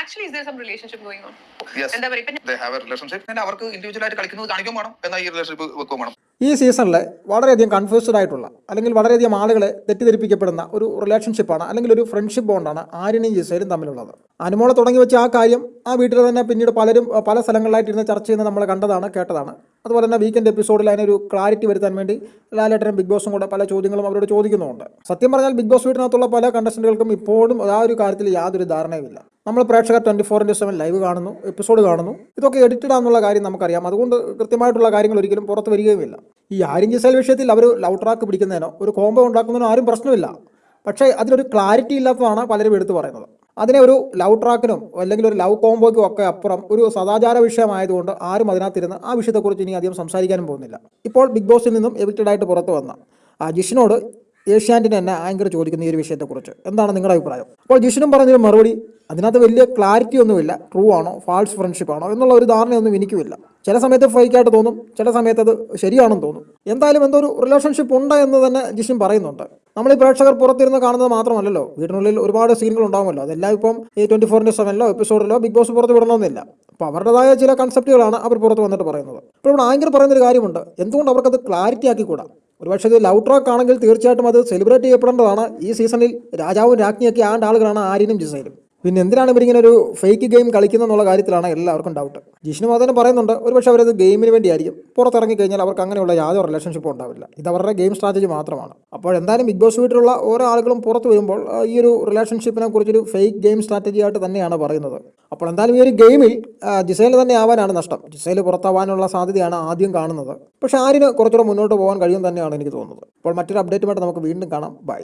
Actually is there some relationship going on yes എന്താ പറയുക ഇപ്പൊ ദേ ഹാവ് എ റിലേഷൻഷിപ്പ് പിന്നെ അവർക്ക് ഇൻഡിവിജ്വൽ ആയിട്ട് കളിക്കുന്നത് കാണിക്കും വേണം. എന്നാൽ ഈ റിലേഷൻഷിപ്പ് വെക്കുകയും വേണം. ഈ സീസണിൽ വളരെയധികം കൺഫ്യൂസ്ഡ് ആയിട്ടുള്ള അല്ലെങ്കിൽ വളരെയധികം ആളുകളെ തെറ്റിദ്ധരിപ്പിക്കപ്പെടുന്ന ഒരു റിലേഷൻഷിപ്പാണ് അല്ലെങ്കിൽ ഒരു ഫ്രണ്ട്ഷിപ്പ് ബോണ്ടാണ് ആര്യനെയും ജിസയിലും തമ്മിലുള്ളത്. അനുമോളെ തുടങ്ങി വെച്ച ആ കാര്യം ആ വീട്ടിൽ തന്നെ പിന്നീട് പലരും പല സ്ഥലങ്ങളിലായിട്ട് ഇരുന്ന് ചർച്ച ചെയ്യുന്നത് നമ്മൾ കണ്ടതാണ് കേട്ടതാണ്. അതുപോലെ തന്നെ വീക്കെൻഡ് എപ്പിസോഡിൽ അതിനൊരു ക്ലാരിറ്റി വരുത്താൻ വേണ്ടി ലാലേട്ടനും ബിഗ് ബോസും കൂടെ പല ചോദ്യങ്ങളും അവരോട് ചോദിക്കുന്നുണ്ട് സത്യം പറഞ്ഞാൽ ബിഗ് ബോസ് വീട്ടിനകത്തുള്ള പല കണ്ടസ്റ്റന്റുകൾക്കും ഇപ്പോഴും ആ ഒരു കാര്യത്തിൽ യാതൊരു ധാരണയുമില്ല. നമ്മൾ പ്രേക്ഷകർ twenty four into seven live കാണുന്നു എപ്പിസോഡ് കാണുന്നു. ഇതൊക്കെ എഡിറ്റഡ് ആണെന്നുള്ള കാര്യം നമുക്കറിയാം. അതുകൊണ്ട് കൃത്യമായിട്ടുള്ള കാര്യങ്ങൾ ഒരിക്കലും പുറത്ത് വരികയുമില്ല. ഈ ആര്യൻ സെൽ വിഷയത്തിൽ അവർ ലവ് ട്രാക്ക് പിടിക്കുന്നതിനോ ഒരു കോംബോ ഉണ്ടാക്കുന്നതിനോ ആരും പ്രശ്നമില്ല. പക്ഷേ അതിനൊരു ക്ലാരിറ്റി ഇല്ലാത്തതാണ് പലരും എടുത്തു പറയുന്നത്. അതിനെ ഒരു ലവ് ട്രാക്കിനും അല്ലെങ്കിൽ ഒരു ലവ് കോംബോയ്ക്കും ഒക്കെ അപ്പുറം ഒരു സദാചാര വിഷയമായതുകൊണ്ട് ആരും അതിനകത്തിരുന്ന് ആ വിഷയത്തെക്കുറിച്ച് ഇനി അധികം സംസാരിക്കാനും പോകുന്നില്ല. ഇപ്പോൾ ബിഗ് ബോസിൽ നിന്നും എവിക്റ്റഡ് ആയിട്ട് പുറത്തു വന്ന ആ ജിഷിനോട് ഏഷ്യാനെറ്റിന് തന്നെ ആങ്കർ ചോദിക്കുന്ന ഈ ഒരു വിഷയത്തെക്കുറിച്ച്. എന്താണ് നിങ്ങളുടെ അഭിപ്രായം? അപ്പോൾ ജിഷിനും പറഞ്ഞൊരു മറുപടി അതിനകത്ത് വലിയ ക്ലാരിറ്റി ഒന്നുമില്ല. ട്രൂ ആണോ? ഫാൾസ് ഫ്രണ്ട്ഷിപ്പ് ആണോ? എന്നുള്ള ഒരു ധാരണയൊന്നും എനിക്കുമില്ല. ചില സമയത്ത് ഫൈക്കായിട്ട് തോന്നും ചില സമയത്ത് അത് ശരിയാണെന്ന് തോന്നും. എന്തായാലും എന്തോ ഒരു റിലേഷൻഷിപ്പ് ഉണ്ട് എന്ന് തന്നെ ജിഷ്യൻ പറയുന്നുണ്ട്. നമ്മൾ ഈ പ്രേക്ഷകർ പുറത്തിരുന്ന് കാണുന്നത് മാത്രമല്ലല്ലോ. വീടിനുള്ളിൽ ഒരുപാട് സീനുകൾ ഉണ്ടാകുമല്ലോ അതെല്ലാം ഇപ്പം ഈ ട്വന്റി ഫോറിന്റെ സെവനിലോ എപ്പിസോഡിലോ ബിഗ് ബോസ് പുറത്ത് വിടണമെന്നില്ല. അപ്പോൾ അവരുടേതായ ചില കൺസെപ്റ്റുകളാണ് അവർ പുറത്ത് വന്നിട്ട് പറയുന്നത്. ഇപ്പോൾ ഇവിടെ ആങ്കർ പറയുന്നൊരു കാര്യമുണ്ട്. എന്തുകൊണ്ട് അവർക്കത് ക്ലാരിറ്റി ആക്കിക്കൂടാ? ഒരുപക്ഷെ ഇത് ലവ് ട്രാക്ക് ആണെങ്കിൽ തീർച്ചയായിട്ടും അത് സെലിബ്രേറ്റ് ചെയ്യപ്പെടേണ്ടതാണ്. ഈ സീസണിൽ രാജാവും രാജ്ഞിയൊക്കെ ആണ്ട ആളുകളാണ് ആര്യനും ജിസൈലും. പിന്നെ എന്തിനാണ് ഇവരിങ്ങനെ ഒരു ഫേക്ക് ഗെയിം കളിക്കുന്നുള്ള കാര്യത്തിലാണ് എല്ലാവർക്കും ഡൗട്ട് ജിഷ്ണു മാധവൻ പറയുന്നുണ്ട് ഒരുപക്ഷെ അവരത് ഗെയിമിന് വേണ്ടിയായിരിക്കും. പുറത്തിറങ്ങി കഴിഞ്ഞാൽ അവർക്ക് അങ്ങനെയുള്ള യാതൊരു റിലേഷൻഷിപ്പും ഉണ്ടാവില്ല. ഇത് അവരുടെ ഗെയിം സ്ട്രാറ്റജി മാത്രമാണ്. അപ്പോൾ എന്തായാലും ബിഗ് ബോസ് വീട്ടിലുള്ള ഓരോ ആളുകളും പുറത്ത് വരുമ്പോൾ ഈ ഒരു റിലേഷൻഷിപ്പിനെ കുറിച്ചൊരു ഫേക്ക് ഗെയിം സ്ട്രാറ്റജി ആയിട്ട് തന്നെയാണ് പറയുന്നത്. അപ്പോൾ എന്തായാലും ഈ ഒരു ഗെയിമിൽ ജിസൈൽ തന്നെ ആവാനാണ് നഷ്ടം. ജിസൈൽ പുറത്താവാനുള്ള സാധ്യതയാണ് ആദ്യം കാണുന്നത്. പക്ഷേ ആരിന് കുറച്ചുകൂടെ മുന്നോട്ട് പോകാൻ കഴിയും തന്നെയാണ് എനിക്ക് തോന്നുന്നത്. അപ്പോൾ മറ്റൊരു അപ്ഡേറ്റുമായിട്ട് നമുക്ക് വീണ്ടും കാണാം. ബൈ